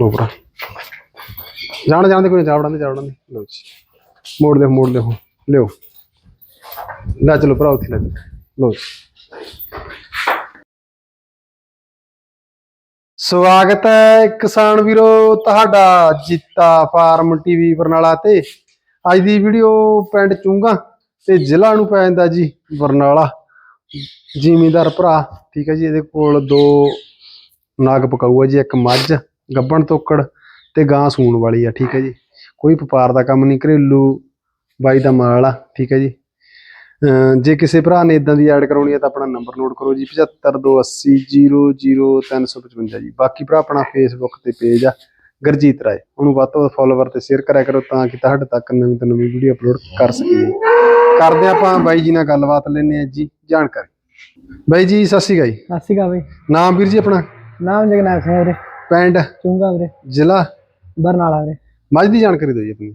ਲੋ ਭਰਾ ਜਾਣ ਜਾਣ ਦੇ ਕੋਈ ਚਾਵੜਾਂ ਦੇ ਚਾਵੜਾਂ ਦੇ ਲੋ ਜੀ ਮੋੜ ਦੇ ਮੋੜ ਦੇ ਹੋ ਲਿਓ ਲੈ ਚਲੋ ਭਰਾ ਉੱਥੇ ਲੈ ਚਲੋ ਲੋ ਸਵਾਗਤ ਹੈ ਕਿਸਾਨ ਵੀਰੋ, ਤੁਹਾਡਾ ਜੀਤਾ ਫਾਰਮ ਟੀਵੀ ਬਰਨਾਲਾ ਤੇ। ਅੱਜ ਦੀ ਵੀਡੀਓ ਪਿੰਡ ਚੁੰਗਾ ਤੇ ਜ਼ਿਲ੍ਹਾ ਨੂੰ ਪੈ ਜਾਂਦਾ ਜੀ ਬਰਨਾਲਾ। ਜ਼ਿਮੀਂਦਾਰ ਭਰਾ, ਠੀਕ ਹੈ ਜੀ, ਇਹਦੇ ਕੋਲ ਦੋ ਨਾਗ ਪਕਾਊ ਹੈ ਜੀ, ਇੱਕ ਮੱਝ। ਗੱਬਣ ਤੋਕੜ ਤੇ ਗਾਂ ਸੂਣ ਵਾਲੀ ਆ ਠੀਕ ਹੈ ਜੀ। ਕੋਈ ਵਪਾਰ ਦਾ ਕੰਮ ਨਹੀਂ ਘਰੇਲੂ ਬਾਈ ਦਾ ਮਾਲ ਆ ਠੀਕ ਹੈ ਜੀ। ਜੇ ਕਿਸੇ ਭਰਾ ਨੇ ਇਦਾਂ ਦੀ ਐਡ ਕਰਾਉਣੀ ਹੈ ਤਾਂ ਆਪਣਾ ਨੰਬਰ ਨੋਟ ਕਰੋ ਜੀ 7528000355 ਜੀ। ਬਾਕੀ ਭਰਾ ਆਪਣਾ ਫੇਸਬੁੱਕ ਤੇ ਪੇਜ ਆ ਗਰਜੀਤ ਰਾਏ। ਉਹਨੂੰ ਵੱਧ ਤੋਂ ਵੱਧ ਫੋਲੋਵਰ ਤੇ ਸ਼ੇਅਰ ਕਰਿਆ ਕਰੋ ਤਾਂ ਕਿ ਤੁਹਾਡੇ ਤੱਕ ਨਵੀਂ ਤੋਂ ਨਵੀਂ ਵੀਡੀਓ ਅਪਲੋਡ ਕਰ ਸਕੀਏ। ਕਰਦੇ ਆਪਾਂ ਬਾਈ ਜੀ ਨਾਲ ਗੱਲਬਾਤ ਲੈਣੇ ਆ ਜੀ ਜਾਣਕਾਰੀ। ਬਾਈ ਜੀ ਸਤਿ ਸ਼੍ਰੀ ਅਕਾਲ ਜੀ। ਸਤਿ ਸ਼੍ਰੀ ਅਕਾਲ ਬਈ। ਨਾਮ ਵੀਰ ਜੀ ਆਪਣਾ? ਨਾਮ ਜਗਨਾਥ ਸਿੰਘ ਵੀਰੇ। ਪਿੰਡ? ਚੁੰਗਾ ਵੀਰੇ। ਜ਼ਿਲ੍ਹਾ? ਬਰਨਾਲਾ ਵੀਰੇ। ਮੱਝ ਦੀ ਜਾਣਕਾਰੀ ਦਿਓ ਜੀ ਆਪਣੀ।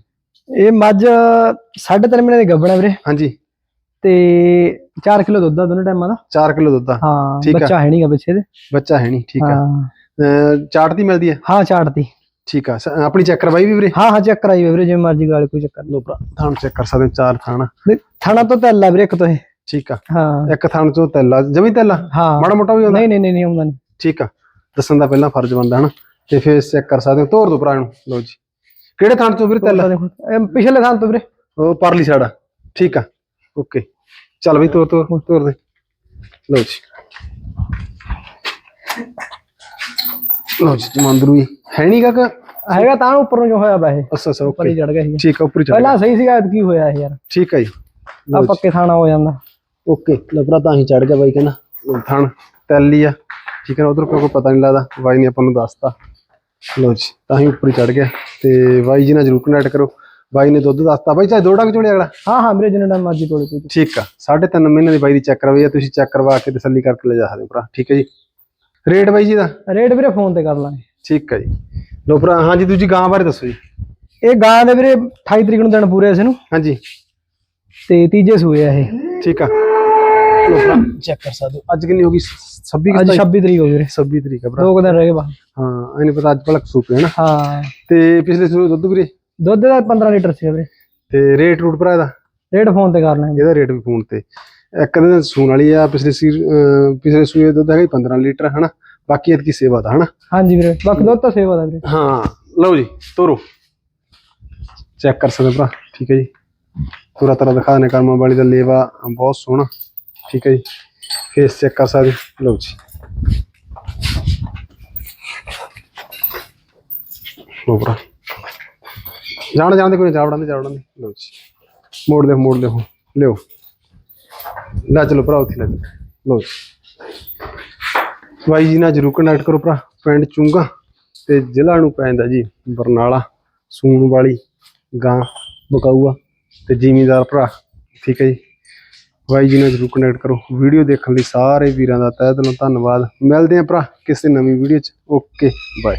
ਇਹ ਮੱਝ ਸਾਢੇ ਤਿੰਨ ਮਹੀਨੇ ਦੀ ਗੱਭਣ ਹੈ ਵੀਰੇ। ਹਾਂਜੀ। ਤੇ 4 ਕਿਲੋ ਦੁੱਧ ਆ ਦੋਨੋਂ ਟਾਈਮਾਂ ਦਾ। 4 ਕਿਲੋ ਦੁੱਧ ਆ। ਹਾਂ ਠੀਕ ਆ। ਬੱਚਾ ਹੈ ਨਹੀਂਗਾ ਪਿੱਛੇ ਦੇ ਬੱਚਾ ਹੈ ਨਹੀਂ ਠੀਕ ਆ। ਚਾਟ ਦੀ ਮਿਲਦੀ ਹੈ ਹਾਂ ਚਾੜਤੀ ਠੀਕ ਆ। ਆਪਣੀ ਚੈੱਕ ਕਰਵਾਈ ਵੀ ਵੀਰੇ? ਹਾਂ ਹਾਂ ਚੈੱਕ ਕਰਾਈ ਵੀਰੇ ਜਿਵੇਂ ਮਰਜ਼ੀ ਗਾਲ ਕੋਈ ਚੱਕਰ ਲੋ ਭਰਾ ਥਾਣ ਚੈੱਕ ਕਰ ਸਕਦੇ ਚਾਰ ਥਾਣ। ਥਾਣਾ ਤੋਂ ਤੈਲਾ ਵੀਰੇ ਇੱਕ ਤੋਂ ਇਹ। ਠੀਕ ਆ। ਹਾਂ। ਇੱਕ ਥਾਣ ਚੋਂ ਤੈਲਾ ਜਮੀ ਤੈਲਾ ਹਾਂ। ਮਾੜਾ ਮੋਟਾ ਵੀ ਹੁੰਦਾ ਨਹੀਂ ਨਹੀਂ ਨਹੀਂ ਨਹੀਂ ਆਉਂਦਾ ਨਹੀਂ ਠੀਕ ਆ। ਦੱਸਣ ਦਾ ਪਹਿਲਾਂ ਫਰਜ਼ ਬਣਦਾ ਹਨਾ ਤੇ ਫੇਸ ਚੈੱਕ ਕਰ ਸਕਦੇ ਹੋ। ਤੋਰ ਦੋ ਭਰਾ ਨੂੰ ਲੋ ਜੀ। ਕਿਹੜੇ ਥਾਣ ਚੋਂ ਵੀਰੇ ਤੈਲਾ? ਇਹ ਪਿਛਲੇ ਥਾਂ ਤੋਂ ਵੀਰੇ। ਉਹ ਪਰਲੀ ਸਾਈਡ ਆ। ਠੀਕ ਆ। ਓਕੇ ਚੱਲ ਬਈ ਤੋਰ ਤੋਰ ਤੋਰ ਦੇ। ਲੋ ਜੀ। ਲੋ ਜੀ ਜਮੰਦਰੂ ਹੀ ਨਹੀਂ ਕਾਕਾ ਹੈਗਾ ਤਾਂ ਉੱਪਰ ਨੂੰ ਜੋ ਹੋਇਆ ਵਾ ਇਹ। ਅੱਛਾ ਅੱਛਾ ਉੱਪਰ ਹੀ ਚੜ ਗਿਆ ਸੀ ਠੀਕ ਆ ਉੱਪਰ ਹੀ ਚੱਲ ਪਹਿਲਾਂ ਸਹੀ ਸੀਗਾ ਕੀ ਹੋਇਆ ਇਹ ਯਾਰ। ਠੀਕ ਆ ਜੀ। ਆ ਪੱਕੇ ਥਾਣਾ ਹੋ ਜਾਂਦਾ। ਓਕੇ ਲਬਰਾ ਤਾਂ ਹੀ ਚੜ ਗਿਆ ਬਾਈ ਕਹਿੰਦਾ। ਥਣ। ਤੈਲੀ ਆ। ਠੀਕ ਹੈ ਉਧਰ ਕੋਈ ਪਤਾ ਨਹੀਂ ਲੱਗਦਾ ਬਾਈ ਨੇ ਆਪਾਂ ਨੂੰ ਦੱਸਤਾ। ਲੋ ਜੀ ਤਾਂ ਹੀ ਉੱਪਰ ਚੜ ਗਿਆ। ਤੇ ਬਾਈ ਜੀ ਨਾਲ ਜਰੂਰ ਕਨੈਕਟ ਕਰੋ। ਬਾਈ ਨੇ ਦੁੱਧ ਦੱਸਤਾ। ਬਾਈ ਚਾਹੇ ਦੋ ਡੰਗ ਚੋਲੇ ਅਗਲਾ? ਹਾਂ ਹਾਂ ਵੀਰੇ ਜਿੰਨਾ ਮਰਜ਼ੀ ਤੋਲੇ ਕੋਈ ਠੀਕ ਆ ਸਾਢੇ ਤਿੰਨ ਮਹੀਨੇ ਦੀ ਬਾਈ ਦੀ ਚੈੱਕ ਕਰਵਾਈ ਆ ਤੁਸੀਂ ਚੈੱਕ ਕਰਵਾ ਕੇ ਤਸੱਲੀ ਕਰਕੇ ਲੈ ਜਾ ਸਕਦੇ ਹੋ ਭਰਾ। ਠੀਕ ਹੈ ਜੀ। ਰੇਟ ਬਾਈ ਜੀ ਦਾ? ਰੇਟ ਵੀਰੇ ਫੋਨ ਤੇ ਕਰ ਲਾਂਗੇ। ਠੀਕ ਹੈ ਜੀ। ਲੋ ਭਰਾ ਹਾਂਜੀ ਦੂਜੀ ਗਾਂ ਬਾਰੇ ਦੱਸੋ ਜੀ। ਇਹ ਗਾਂ ਦੇ ਵੀਰੇ 28 ਤਰੀਕ ਨੂੰ ਦਿਨ ਪੂਰੇ ਇਸ ਨੂੰ। ਹਾਂਜੀ। ਤੇ ਤੀਜੇ ਸੂਏ ਆ ਇਹ। ਠੀਕ ਆ। ਚੈੱਕ ਕਰ ਸਕਦੇ ਹੋ। ਅੱਜ ਕਿੰਨੀ ਹੋ ਗਈ? 26 ਅੱਜ ਕਿ 26 ਤਰੀਕ ਹੋ ਗਈ ਵੀਰੇ। 26 ਤਰੀਕ ਆ ਭਰਾ। ਦੋ ਕੁ ਦਿਨ ਰਹਿ ਗਏ ਬਸ ਹਾਂ ਇਹਨੇ ਪਤਾ ਅੱਜ ਭਲਕ ਸੂਪੇ ਹੈ ਨਾ। ਹਾਂ। ਤੇ ਪਿਛਲੇ ਸੂਏ ਦੁੱਧ ਵੀਰੇ? ਦੁੱਧ ਦਾ 15 ਲੀਟਰ ਸੀ ਵੀਰੇ। ਤੇ ਰੇਟ ਰੂਟ ਭਰਾ ਇਹਦਾ? ਰੇਟ ਫੋਨ ਤੇ ਕਰ ਲਾਂਗੇ। ਇਹਦਾ ਰੇਟ ਵੀ ਫੋਨ ਤੇ। ਇੱਕ ਦਿਨ ਸੂਣ ਵਾਲੀ ਆ ਪਿਛਲੇ ਸੀ ਪਿਛਲੇ ਸੂਏ ਦੁੱਧ ਹੈਗਾ ਜੀ 15 ਲੀਟਰ ਹਨਾ? ਬਾਕੀ ਇਹਦੀ ਸੇਵਾ ਦਾ ਹਨਾ? ਹਾਂਜੀ ਵੀਰੇ ਬਾਕੀ ਦੁੱਧ ਤਾਂ ਸੇਵਾ ਦਾ ਵੀਰੇ। ਹਾਂ ਲਓ ਜੀ ਤੋਰੋ। ਚੈੱਕ ਕਰ ਸਕਦੇ ਭਰਾ ਠੀਕ ਹੈ ਜੀ? ਪੂਰਾ ਤਰ੍ਹਾਂ ਦਿਖਾ ਕਰਮਾਂ ਵਾਲੀ ਦਾ ਲੇਵਾ ਬਹੁਤ ਸੋਹਣਾ। ਠੀਕ ਹੈ ਜੀ। ਫੇਸ ਚੈੱਕ ਕਰ ਸਕਦੇ ਲਓ ਜੀ। ਲਓ ਭਰਾ। ਜਾਣ ਜਾਣ ਦੇ ਕੋਈ ਚਾਵੜਾਂ ਦੇ ਚਾਵੜਾਂ ਦੇ। ਲਓ ਜੀ। ਮੋੜ ਦੇ ਮੋੜ ਦੇ ਹੋ ਲਿਓ। ਲੈ ਚਲੋ ਭਰਾ, ਉੱਥੇ ਲੈ ਚਲੋ। ਲਓ ਜੀ। ਬਾਈ ਜੀ ਨਾਲ ਜਰੂਰ ਕਨੈਕਟ ਕਰੋ ਭਰਾ। ਪਿੰਡ ਚੁੰਗਾ ਤੇ ਜ਼ਿਲ੍ਹਾ ਨੂੰ ਪੈਂਦਾ ਜੀ ਬਰਨਾਲਾ ਸੂਣ ਵਾਲੀ ਗਾਂ, ਬਕਾਊਆ ਤੇ ਜਿਮੀਦਾਰ ਭਰਾ। ਠੀਕ ਹੈ ਜੀ। ਬਾਈ ਜੀ ਨਾਲ ਜਰੂਰ ਕਨੈਕਟ ਕਰੋ। ਵੀਡੀਓ ਦੇਖਣ ਲਈ ਸਾਰੇ ਵੀਰਾਂ ਦਾ ਤਹਿ ਦਿਲੋਂ ਧੰਨਵਾਦ। ਮਿਲਦੇ ਆਂ ਭਰਾ ਕਿਸੇ ਨਵੀਂ ਵੀਡੀਓ 'ਚ। Okay bye